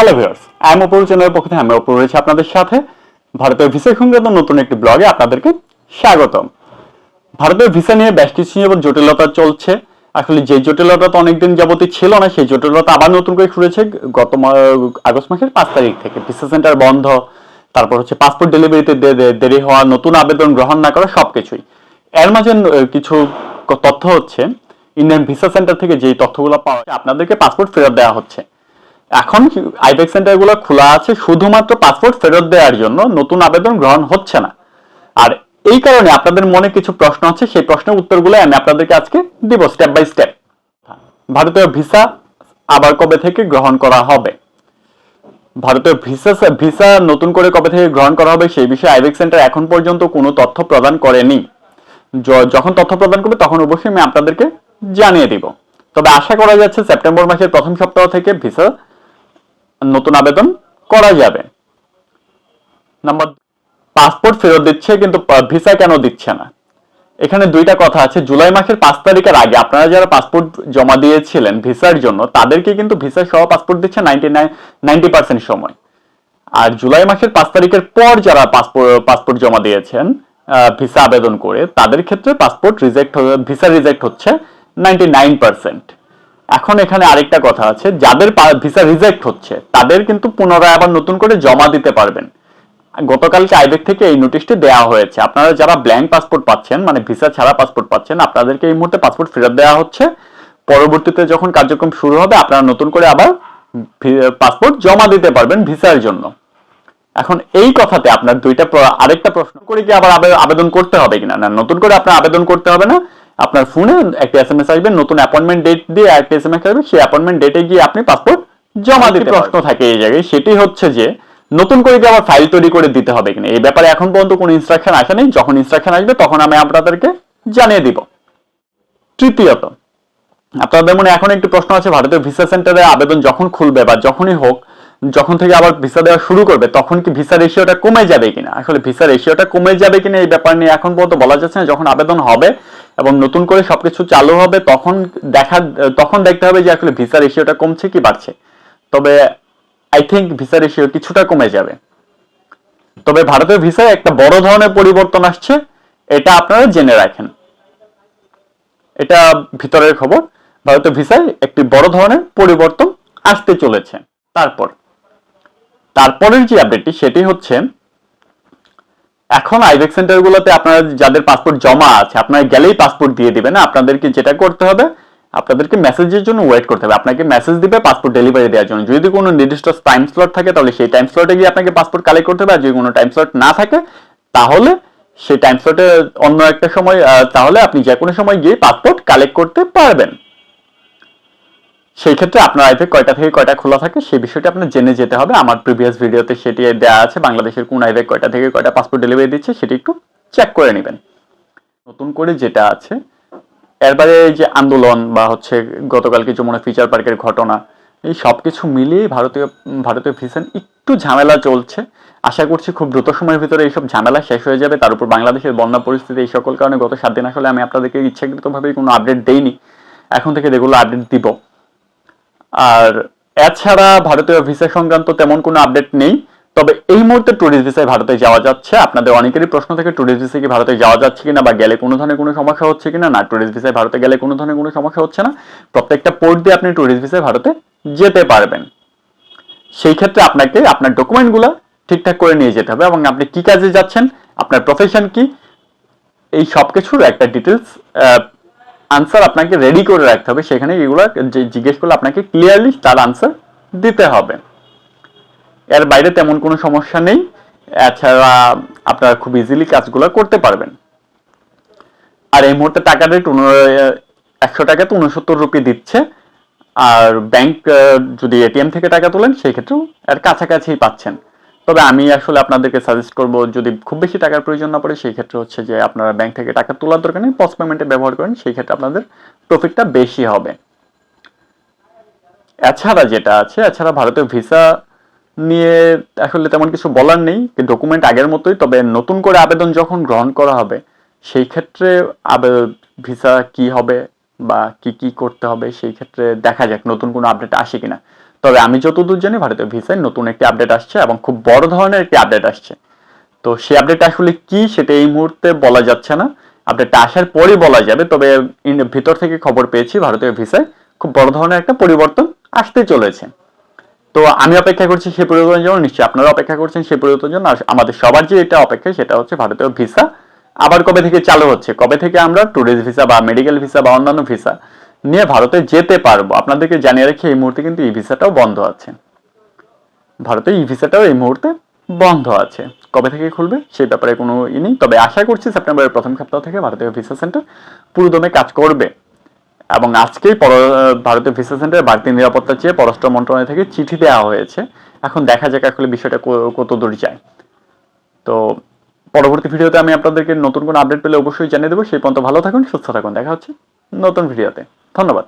Hello viewers I am অপর চ্যানেলের পক্ষ থেকে আমি অপর রয়েছি আপনাদের সাথে। ভারতের ভিসা সংক্রান্ত নতুন একটি ব্লগে আপনাদেরকে স্বাগতম। ভারতের ভিসা নিয়ে বেশ কিছু নিয়ে জটিলতা চলছে। আসলে যে জটিলতা তো অনেকদিন যাবতই ছিল না, সেই জটিলতা আবার নতুন করে শুরু হয়েছে গত আগস্ট মাসের পাঁচ তারিখ থেকে ভিসা সেন্টার বন্ধ। তারপর হচ্ছে পাসপোর্ট ডেলিভারিতে দেরি হওয়া, নতুন আবেদন গ্রহণ না করা, সবকিছুই। এর মাঝে কিছু তথ্য হচ্ছে, ইন্ডিয়ান ভিসা সেন্টার থেকে যেই তথ্যগুলো পাওয়া আপনাদেরকে পাসপোর্ট ফেরত দেওয়া হচ্ছে। এখন আইবেক সেন্টারগুলো খোলা আছে, শুধুমাত্র পাসপোর্ট ফেরত দেওয়ার জন্য। নতুন আবেদন গ্রহণ হচ্ছে না। আর এই কারণে আপনাদের মনে কিছু প্রশ্ন আছে, সেই প্রশ্নের উত্তরগুলো আমি আপনাদেরকে আজকে দিব স্টেপ বাই স্টেপ ভারতীয় ভিসা আবার কবে থেকে গ্রহণ করা হবে? ভারতীয় ভিসা ভিসা নতুন করে কবে থেকে গ্রহণ করা হবে সেই বিষয়ে আইবেক সেন্টার এখন পর্যন্ত কোনো তথ্য প্রদান করেনি। যখন তথ্য প্রদান করবে তখন অবশ্যই আমি আপনাদেরকে জানিয়ে দিব। তবে আশা করা যাচ্ছে সেপ্টেম্বর মাসের প্রথম সপ্তাহ থেকে ভিসা নতুন আবেদন করা যাবে। নাম্বার পাসপোর্ট ফেরত দিচ্ছে কিন্তু ভিসা কেন দিচ্ছে না? এখানে দুইটা কথা আছে। জুলাই মাসের পাঁচ তারিখের আগে আপনারা যারা পাসপোর্ট জমা দিয়েছিলেন ভিসার জন্য, তাদেরকে কিন্তু ভিসা সহ পাসপোর্ট দিচ্ছে নাইনটি নাইন নাইনটি পার্সেন্ট সময়। আর জুলাই মাসের পাঁচ তারিখের পর যারা পাসপোর্ট পাসপোর্ট জমা দিয়েছেন ভিসা আবেদন করে, তাদের ক্ষেত্রে পাসপোর্ট রিজেক্ট ভিসা রিজেক্ট হচ্ছে নাইনটি নাইন পার্সেন্ট এখন এখানে আরেকটা কথা আছে, যাদের ভিসা রিজেক্ট হচ্ছে, তাদের কিন্তু পুনরায় আবার নতুন করে জমা দিতে পারবেন। গতকালকে আইবেক থেকে এই নোটিশটি দেওয়া হয়েছে। আপনারা যারা ব্ল্যাঙ্ক পাসপোর্ট পাচ্ছেন মানে ভিসা ছাড়া পাসপোর্ট পাচ্ছেন, আপনাদেরকে এই মুহূর্তে পাসপোর্ট ফেরত দেওয়া হচ্ছে। পরবর্তীতে যখন কার্যক্রম শুরু হবে, আপনারা নতুন করে আবার পাসপোর্ট জমা দিতে পারবেন ভিসার জন্য। এখন এই কথাতে আপনার দুইটা আরেকটা প্রশ্ন করে কি আবার আবেদন করতে হবে কিনা? না, নতুন করে আপনার আবেদন করতে হবে না। আপনার ফোনে একটা এসএমএস আসবে নতুন অ্যাপয়েন্টমেন্ট ডেট দিয়ে একটা এসএমএস আসবে সেই অ্যাপয়েন্টমেন্ট ডেটে গিয়ে আপনি পাসপোর্ট জমা দিতে প্রশ্ন থাকে এই জায়গায়। সেটি হচ্ছে যে নতুন করে কি আবার ফাইল তৈরি করে দিতে হবে কিনা? এই ব্যাপারে এখন পর্যন্ত কোনো ইনস্ট্রাকশন আসে নেই। যখন ইনস্ট্রাকশন আসবে তখন আমি আপনাদেরকে জানিয়ে দিব। তৃতীয়ত আপনাদের মনে এখন একটি প্রশ্ন আছে ভারতের ভিসা সেন্টারে আবেদন যখন খুলবে বা যখনই হোক যখন থেকে আবার ভিসা দেওয়া শুরু করবে তখন কি ভিসা রেশিওটা কমে যাবে কিনা? আসলে ভিসা রেশিওটা কমে যাবে কিনা এই ব্যাপার নিয়ে এখন পর্যন্ত বলা যাচ্ছে না। যখন আবেদন হবে এবং নতুন করে সবকিছু চালু হবে, তখন দেখা, তখন দেখতে হবে যে আসলে ভিসা রেশিওটা কমছে কি বাড়ছে। তবে আই থিঙ্ক ভিসা রেশিও কিছুটা কমে যাবে। তবে ভারতের ভিসায় একটা বড় ধরনের পরিবর্তন আসছে, এটা আপনারা জেনে রাখেন। এটা ভিতরের খবর। ভারতের ভিসায় একটি বড় ধরনের পরিবর্তন আসতে চলেছে। তারপর, তারপরের যে আপডেটটি সেটি হচ্ছে এখন আইবেক সেন্টারগুলোতে আপনারা যাদের পাসপোর্ট জমা আছে, আপনারা গেলেই পাসপোর্ট দিয়ে দিবেন আপনাদেরকে যেটা করতে হবে, আপনাদেরকে মেসেজের জন্য ওয়েট করতে হবে। আপনাকে মেসেজ দিবে পাসপোর্ট ডেলিভারি দেওয়ার জন্য। যদি কোনো নির্দিষ্ট টাইম স্লট থাকে, তাহলে সেই টাইম স্লটে গিয়ে আপনাকে পাসপোর্ট কালেক্ট করতে হবে। আর যদি কোনো টাইম স্লট না থাকে, তাহলে সেই টাইম স্লটে অন্য একটা সময় তাহলে আপনি যে কোনো সময় গিয়ে পাসপোর্ট কালেক্ট করতে পারবেন। সেই ক্ষেত্রে আপনার আইপেক কয়টা থেকে কয়টা খোলা থাকে সেই বিষয়টা আপনার জেনে যেতে হবে। আমার প্রিভিয়াস ভিডিওতে সেটি দেওয়া আছে, বাংলাদেশের কোন আইপেক কয়টা থেকে কয়টা পাসপোর্ট ডেলিভারি দিচ্ছে সেটি একটু চেক করে নেবেন। নতুন করে যেটা আছে এরবারে এই যে আন্দোলন বা হচ্ছে গতকালকে যমুনা ফিচার পার্কের ঘটনা, এই সব কিছু মিলিয়ে ভারতীয় ভারতীয় ভিশন একটু ঝামেলা চলছে। আশা করছি খুব দ্রুত সময়ের ভিতরে এইসব ঝামেলা শেষ হয়ে যাবে। তার উপর বাংলাদেশের বন্যা পরিস্থিতি এই সকল কারণে গত সাত দিন আসলে আমি আপনাদেরকে ইচ্ছাকৃতভাবে কোনো আপডেট দেইনি। এখন থেকে রেগুলার আপডেট দিব। আর এছাড়া ভারতীয় ভিসা সংক্রান্ত তেমন কোনো আপডেট নেই। তবে এই মুহূর্তে ট্যুরিস্ট ভিসায় ভারতে যাওয়া যাচ্ছে। আপনাদের অনেকেরই প্রশ্ন থেকে ট্যুরিস্ট ভিসায় কি ভারতে যাওয়া যাচ্ছে কিনা বা গেলে কোনো ধরনের কোনো সমস্যা হচ্ছে কিনা? না ট্যুরিস্ট ভিসায় ভারতে গেলে কোনো ধরনের কোনো সমস্যা হচ্ছে না। প্রত্যেকটা পোর্ট দিয়ে আপনি ট্যুরিস্ট ভিসায় ভারতে যেতে পারবেন। সেই ক্ষেত্রে আপনাকে আপনার ডকুমেন্টগুলো ঠিকঠাক করে নিয়ে যেতে হবে এবং আপনি কি কাজে যাচ্ছেন, আপনার প্রফেশন কি, এই সব কিছুর একটা ডিটেলস আনসার আপনাকে রেডি করে রাখতে হবে। সেখানে এগুলো জিজ্ঞেস করলে আপনাকে ক্লিয়ারলি তার আনসার দিতে হবে। এর বাইরে তেমন কোনো সমস্যা নেই। এছাড়া আপনারা খুব ইজিলি কাজগুলো করতে পারবেন। আর এই মুহূর্তে টাকা রেট একশো টাকাতে উনসত্তর রুপি দিচ্ছে। আর ব্যাংক যদি এটিএম থেকে টাকা তোলেন, সেই ক্ষেত্রেও এর কাছাকাছি পাচ্ছেন। তবে আমি আসলে আপনাদেরকে সাজেস্ট করব, যদি খুব বেশি টাকার প্রয়োজন না পড়ে, সেই ক্ষেত্রে হচ্ছে যে আপনারা ব্যাংক থেকে টাকা তোলার দরকার নেই পস্ট পেমেন্টে ব্যবহার করেন, সেই ক্ষেত্রে আপনাদের প্রফিটটা বেশি হবে। এছাড়া যেটা আছে, এছাড়া ভারতীয় ভিসা নিয়ে আসলে তেমন কিছু বলার নেই ডকুমেন্ট আগের মতোই, তবে নতুন করে আবেদন যখন গ্রহণ করা হবে, সেই ক্ষেত্রে ভিসা কি হবে বা কি কি করতে হবে, সেই ক্ষেত্রে দেখা যাক নতুন কোনো আপডেট আসে কিনা। তবে আমি যতদূর জানি ভারতীয় ভিসায় নতুন একটি আপডেট আসছে এবং খুব বড় ধরনের একটি আপডেট আসছে। তো সেই আপডেট আসলে কি সেটা এই মুহূর্তে বলা যাচ্ছে না। আপডেটটা আসার পরই বলা যাবে, তবে ভিতর থেকে খবর পেয়েছি ভারতীয় ভিসায় খুব বড় ধরনের একটা পরিবর্তন আসতে চলেছে। তো আমি অপেক্ষা করছি সেই পরিবর্তনের জন্য, নিশ্চয়ই আপনারা অপেক্ষা করছেন সেই পরিবর্তনের জন্য আমাদের সবার যে এটা অপেক্ষা সেটা হচ্ছে ভারতীয় ভিসা। আবার কবে থেকে চালু হচ্ছে? কবে থেকে আমরা ট্যুরিস্ট ভিসা বা মেডিকেল ভিসা বা অন্যান্য ভিসা নিয়ে ভারতে যেতে পারব। আপনাদেরকে জানিয়ে রাখি, এই মুহূর্তে কিন্তু ই ভিসাটাও বন্ধ আছে। ভারতে ই ভিসাটাও এই মুহূর্তে বন্ধ আছে। কবে থেকে খুলবে সেই ব্যাপারে কোনো ই নেই। তবে আশা করছি সেপ্টেম্বরের প্রথম সপ্তাহ থেকে ভারতীয় ভিসা সেন্টার পুরোদমে কাজ করবে। এবং আজকেই ভারতীয় ভিসা সেন্টারে বাড়তি নিরাপত্তা চেয়ে পররাষ্ট্র মন্ত্রণালয় থেকে চিঠি দেওয়া হয়েছে। এখন দেখা যাক আসলে বিষয়টা কত দূর যায়। তো পরবর্তী ভিডিওতে আমি আপনাদেরকে নতুন কোনো আপডেট পেলে অবশ্যই জানিয়ে দেবো। সেই পর্যন্ত ভালো থাকুন, সুস্থ থাকুন। দেখা হচ্ছে নতুন ভিডিওতে। ধন্যবাদ।